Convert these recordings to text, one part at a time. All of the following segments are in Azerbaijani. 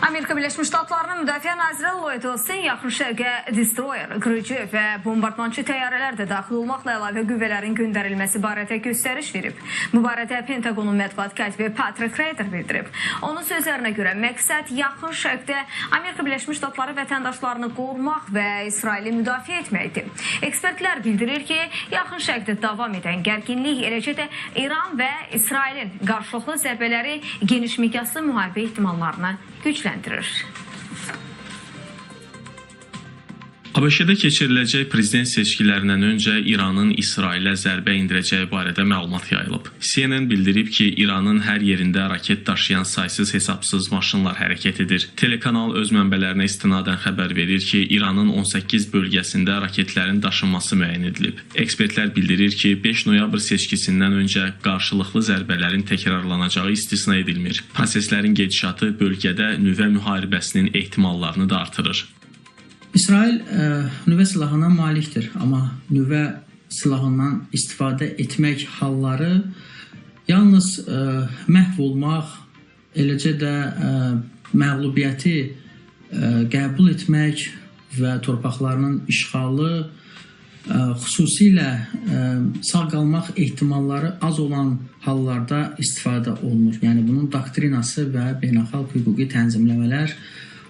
Amerika Birləşmiş Ştatlarının Müdafiə naziri Lloyd Austin yaxın şərqə destroyer, qırıcı və bombardmançı təyyarələr də daxil olmaqla əlavə qüvvələrin göndərilməsi barədə göstəriş verib. Bu barədə Pentagonun mətbuat katibi Patrick Ryder bildirib. Onun sözlərinə görə məqsəd yaxın şərqdə Amerika Birləşmiş Ştatları vətəndaşlarını qorumaq və İsraili müdafiə etməkdir. Ekspertlər bildirir ki, yaxın şərqdə davam edən gərginlik eləcə də İran və İsrailin qarşılıqlı zərbələri geniş miqyaslı müharibə ehtimallarını gücləndirir. centros. ABŞ-da keçiriləcək prezident seçkilərindən öncə İranın İsrailə zərbə endirəcəyi barədə məlumat yayılıb. CNN bildirib ki, İranın hər yerində raket daşıyan saysız hesabsız maşınlar hərəkət edir. Telekanal öz mənbələrinə istinadən xəbər verir ki, İranın 18 bölgəsində raketlərin daşınması müəyyən edilib. Ekspertlər bildirir ki, 5 noyabr seçkisindən öncə qarşılıqlı zərbələrin təkrarlanacağı istisna edilmir. Proseslərin gedişatı bölgədə nüvə müharibəsinin ehtimallarını da artırır. İsrail ə, nüvə silahına malikdir, amma nüvə silahından istifadə etmək halları yalnız ə, məhv olmaq, eləcə də ə, məğlubiyyəti ə, qəbul etmək və torpaqlarının işğalı ə, xüsusilə ə, sağ qalmaq ehtimalları az olan hallarda istifadə olunur. Yəni bunun doktrinası və beynəlxalq hüquqi tənzimləmələr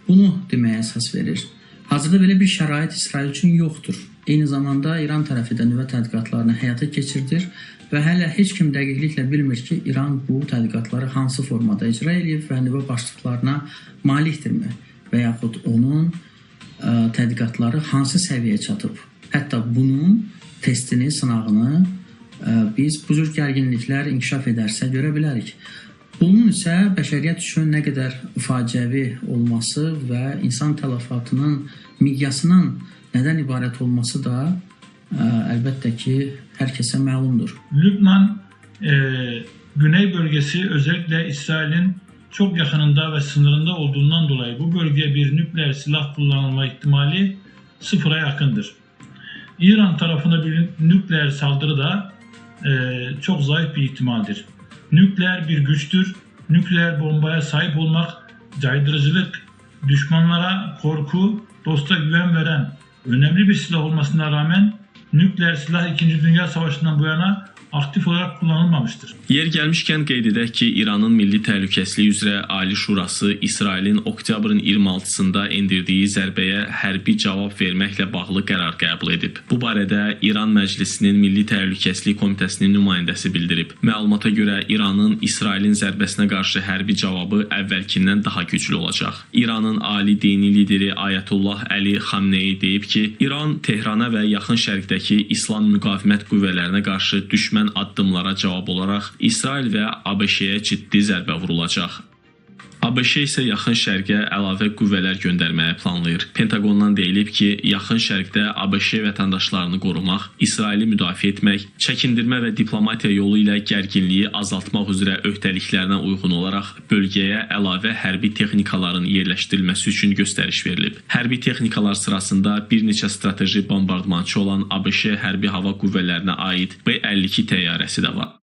bunu deməyə əsas verir. Hazırda belə bir şərait İsrail üçün yoxdur. Eyni zamanda İran tərəfi də nüvə tədqiqatlarını həyata keçirdir və hələ heç kim dəqiqliklə bilmir ki, İran bu tədqiqatları hansı formada icra edib və nüvə başlıqlarına malikdirmi və yaxud onun ə, tədqiqatları hansı səviyyəyə çatıb. Hətta bunun testini, sınağını ə, biz bu cür gərginliklər inkişaf edərsə görə bilərik. Bunun isə bəşəriyyət üçün nə qədər faciəvi olması və insan tələfatının miqyasının nədən ibarət olması da ə, əlbəttə ki, hər kəsə məlumdur. Lübnan e, güney bölgesi özellikle İsrail'in çok yakınında ve sınırında olduğundan dolayı bu bölgeye bir nükleer silah kullanılma ihtimali sıfıra yakındır. İran tarafına bir nükleer saldırı da e, çok zayıf bir ihtimaldir. Nükleer bir güçtür. Nükleer bombaya sahip olmak caydırıcılık, düşmanlara korku, dosta güven veren önemli bir silah olmasına rağmen nükleer silah 2. Dünya Savaşı'ndan bu yana aktif olarak kullanılmamıştır. Yer gəlmişkən qeyd edək ki, İranın Milli Təhlükəsizlik üzrə Ali Şurası İsrailin oktyabrın 26-sında endirdiyi zərbəyə hərbi cavab verməklə bağlı qərar qəbul edib. Bu barədə İran Məclisinin Milli Təhlükəsizlik Komitəsinin nümayəndəsi bildirib. Məlumata görə İranın İsrailin zərbəsinə qarşı hərbi cavabı əvvəlkindən daha güclü olacaq. İranın ali dini lideri Ayətullah Əli Xamneyi deyib ki, İran Tehrana və yaxın şərqdəki İslam müqavimət qüvvələrinə qarşı düşmən addımlara cavab olaraq İsrail və ABŞ-yə ciddi zərbə vurulacaq. ABŞ isə yaxın şərqə əlavə qüvvələr göndərməyə planlayır. Pentaqondan deyilib ki, yaxın şərqdə ABŞ vətəndaşlarını qorumaq, İsraili müdafiə etmək, çəkindirmə və diplomatiya yolu ilə gərginliyi azaltmaq üzrə öhdəliklərinə uyğun olaraq bölgəyə əlavə hərbi texnikaların yerləşdirilməsi üçün göstəriş verilib. Hərbi texnikalar sırasında bir neçə strateji bombardmançı olan ABŞ hərbi hava qüvvələrinə aid B-52 təyyarəsi də var.